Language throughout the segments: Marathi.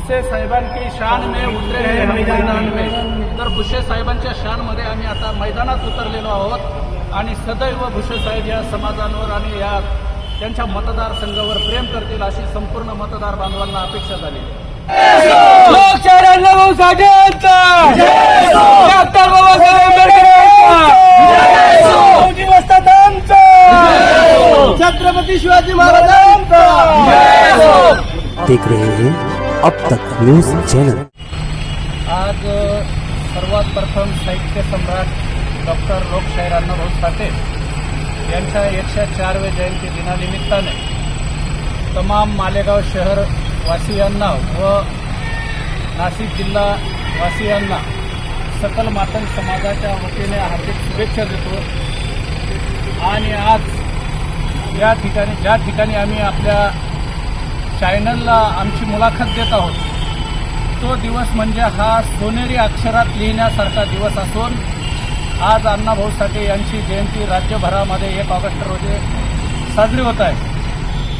भुसे साहेबांची शान में उतरे हैं हम मैदान में. तर भुसे साहेबांच्या शानमध्ये आम्ही आता मैदानात उतरलेलो आहोत आणि सदैव भुसे साहेब या समाजांवर आणि या त्यांच्या मतदारसंघावर प्रेम करतील अशी संपूर्ण मतदार बांधवांना अपेक्षा झाली. वस्तादांचा! छत्रपती शिवाजी महाराजांचा! देख रहे हैं अब तक न्यूज चैनल। आज सर्वात प्रथम साहित्य सम्राट डॉक्टर लोकशाहीर अण्णाभाऊ साठे. यांच्या एकशे चारवे जयंती दिनानिमित्ताने तमाम मालेगाव शहर वासियांना व नाशिक जिल्हा वासियांना सकल मातंग समाजाच्या वतीने हार्दिक शुभेच्छा देतो. आणि आज या ठिकाणी ज्या ठिकाणी आम्ही आपल्या चॅनलला आमची मुलाखत देत आहोत. तो दिवस म्हणजे हा सोनेरी अक्षरात लिहिण्यासारखा दिवस असून आज अण्णाभाऊ साठे यांची जयंती राज्यभरामध्ये एक ऑगस्ट रोजी साजरी होत आहे.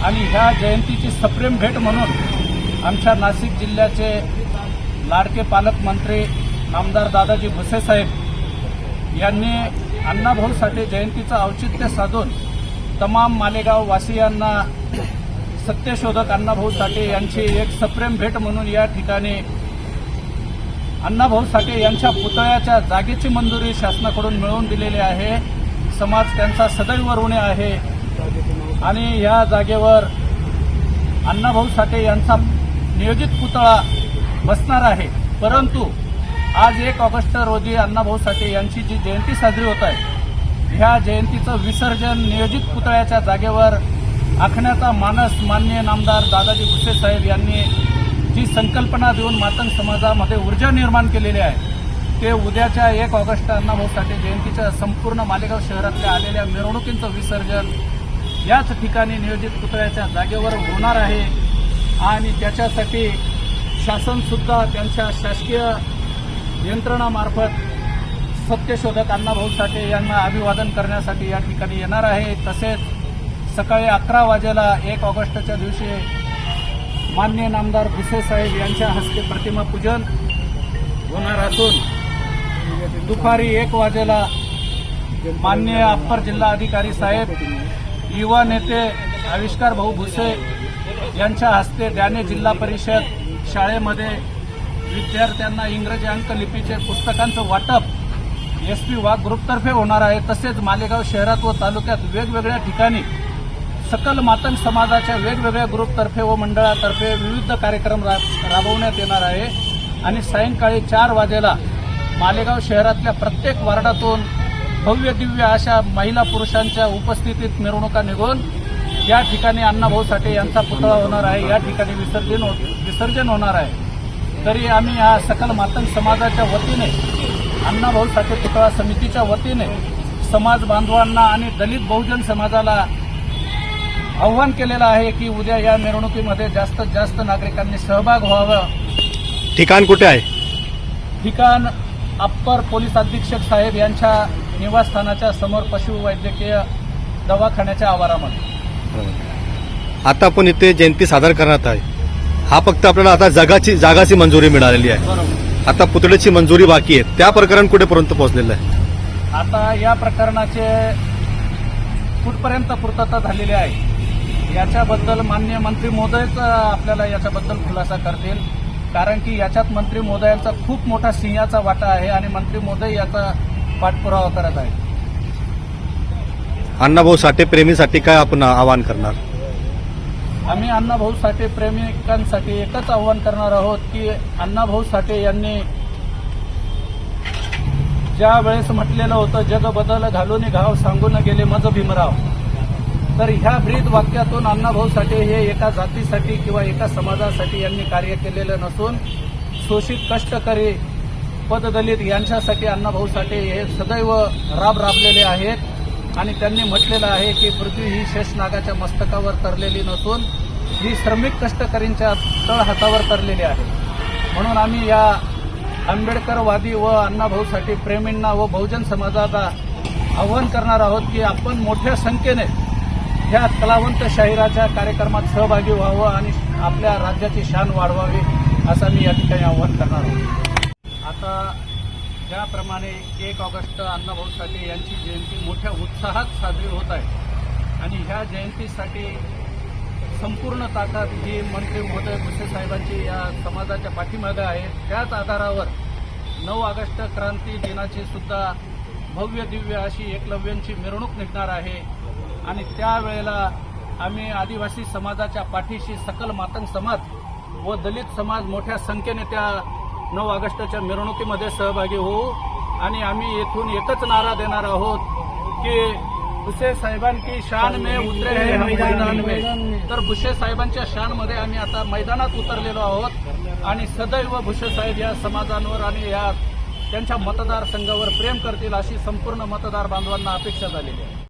आणि ह्या जयंतीची सप्रेम भेट म्हणून आमच्या नाशिक जिल्ह्याचे लाडके पालकमंत्री आमदार दादाजी भुसे साहेब यांनी अण्णाभाऊ साठे जयंतीचं औचित्य साधून तमाम मालेगाव वासियांना सत्यशोधक अण्णाभाऊ साठे यांची एक सप्रेम भेट म्हणून या ठिकाणी अण्णाभाऊ साठे यांच्या पुतळ्याच्या जागेची मंजुरी शासनाकडून मिळवून दिलेली आहे. समाज त्यांचा सदैव ऋणी आहे. आणि या जागेवर अण्णाभाऊ साठे यांचा नियोजित पुतळा बसणार आहे. परंतु आज एक ऑगस्ट रोजी अण्णाभाऊ साठे यांची जी जयंती साजरी होत आहे ह्या जयंतीचं विसर्जन नियोजित पुतळ्याच्या जागेवर आखण्याचा मानस मान्य नामदार दादाजी भुसे साहेब यांनी जी संकल्पना देऊन मातंग समाजामध्ये ऊर्जा निर्माण केलेली आहे ते उद्याच्या एक ऑगस्ट अण्णाभाऊ साठे जयंतीच्या संपूर्ण मालेगाव शहरातल्या आलेल्या मिरवणुकींचं विसर्जन याच ठिकाणी नियोजित पुतळ्याच्या जागेवर होणार आहे. आणि त्याच्यासाठी शासनसुद्धा त्यांच्या शासकीय यंत्रणामार्फत सत्यशोधक अण्णाभाऊ साठे यांना अभिवादन करण्यासाठी या ठिकाणी येणार आहे. तसेच सकाळी अकरा वाजेला एक ऑगस्टच्या दिवशी मान्य नामदार भुसे साहेब यांच्या हस्ते प्रतिमा पूजन होणार असून दुपारी एक वाजेला मान्य अप्पर जिल्हा अधिकारी साहेब युवा नेते आविष्कार भाऊ भुसे यांच्या हस्ते द्याने जिल्हा परिषद शाळेमध्ये विद्यार्थ्यांना इंग्रजी अंकलिपीचे पुस्तकांचं वाटप एस पी वाघ ग्रुपतर्फे होणार आहे. तसेच मालेगाव शहरात व तालुक्यात वेगवेगळ्या ठिकाणी सकल मातंग समाजाच्या वेगवेगळ्या ग्रुपतर्फे व मंडळातर्फे विविध कार्यक्रम रा राबवण्यात येणार आहे. आणि सायंकाळी चार वाजेला मालेगाव शहरातल्या प्रत्येक वार्डातून भव्य दिव्य अशा महिला पुरुषांच्या उपस्थितीत मिरवणुका निघून या ठिकाणी अण्णाभाऊ साठे यांचा पुतळा होणार आहे. या ठिकाणी विसर्जन हो- विसर्जन होणार आहे. तरी आम्ही या सकल मातंग समाजाच्या वतीने अण्णाभाऊ साठे पुतळा समितीच्या वतीने समाज बांधवांना आणि दलित बहुजन समाजाला आव्हान केलेलं आहे की उद्या या मिरवणुकीमध्ये जास्तीत जास्त नागरिकांनी सहभाग व्हावा. ठिकाण कुठे आहे? ठिकाण अप्पर पोलीस अधीक्षक साहेब यांच्या निवासस्थानाच्या समोर पशुवैद्यकीय दवाखान्याच्या आवारामध्ये. आता आपण इथे जयंती सादर करण्यात आहे. हा फक्त आपल्याला आता जगाची जागाची मंजुरी मिळालेली आहे. आता पुतळ्याची मंजुरी बाकी आहे. त्या प्रकरण कुठेपर्यंत पोहोचलेलं आहे? आता या प्रकरणाचे कुठपर्यंत पूर्तता झालेली आहे? याच्याबद्दल मान्य मंत्री महोदयच आपल्याला याच्याबद्दल खुलासा करतील. कारण की याच्यात मंत्री महोदयांचा खूप मोठा सिंहाचा वाटा आहे आणि मंत्री महोदय याचा पाठपुरावा करत आहे अण्णाभाऊ साठे प्रेमीसाठी काय आपण आवाहन करणार? आम्ही अण्णाभाऊ साठे प्रेमिकांसाठी एकच आव्हान करणार आहोत की अण्णाभाऊ साठे यांनी ज्या वेळेस म्हटलेलं होतं जग बदल घालून घाव सांगून गेले मज भीमराव. तर ह्या ब्रीद वाक्यातून अण्णाभाऊ साठे हे एका जातीसाठी किंवा एका समाजासाठी यांनी कार्य केलेलं नसून शोषित कष्टकरी पददलित यांच्यासाठी अण्णाभाऊ साठे हे सदैव राब राबलेले आहेत. आणि त्यांनी म्हटलेलं आहे की पृथ्वी ही शेषनागाच्या मस्तकावर तरलेली नसून ही श्रमिक कष्टकरींच्या तळहातावर तरलेली आहे. म्हणून आम्ही या आंबेडकरवादी व अण्णाभाऊसाठी प्रेमींना व बहुजन समाजाला आव्हान करणार आहोत की आपण मोठ्या संख्येने ह्या कलावंत शाहिराच्या कार्यक्रमात सहभागी व्हावं आणि आपल्या राज्याची शान वाढवावी असं मी या ठिकाणी आव्हान करणार आहोत आता ज्याप्रमाणे एक ऑगस्ट अण्णाभाऊ साठे यांची जयंती मोठ्या उत्साहात साजरी होत आहे आणि ह्या जयंतीसाठी संपूर्ण ताकद ही मंत्री महोदय भुसे साहेबांची या समाजाच्या पाठीमागे आहे. त्याच आधारावर नऊ ऑगस्ट क्रांती दिनाची सुद्धा भव्य दिव्य अशी एकलव्यांची मिरवणूक निघणार आहे. आणि त्यावेळेला आम्ही आदिवासी समाजाच्या पाठीशी सकल मातंग समाज व दलित समाज मोठ्या संख्येने त्या नऊ ऑगस्टच्या मिरवणुकीमध्ये सहभागी होऊ आणि आम्ही येथून एकच नारा देणार आहोत की भुसे साहेबांची शान मे उतरे मैदान में. तर भुसे साहेबांच्या शानमध्ये आम्ही आता मैदानात उतरलेलो आहोत आणि सदैव भुसे साहेब या समाजांवर आणि या त्यांच्या मतदारसंघावर प्रेम करतील अशी संपूर्ण मतदार बांधवांना अपेक्षा झालेली आहे.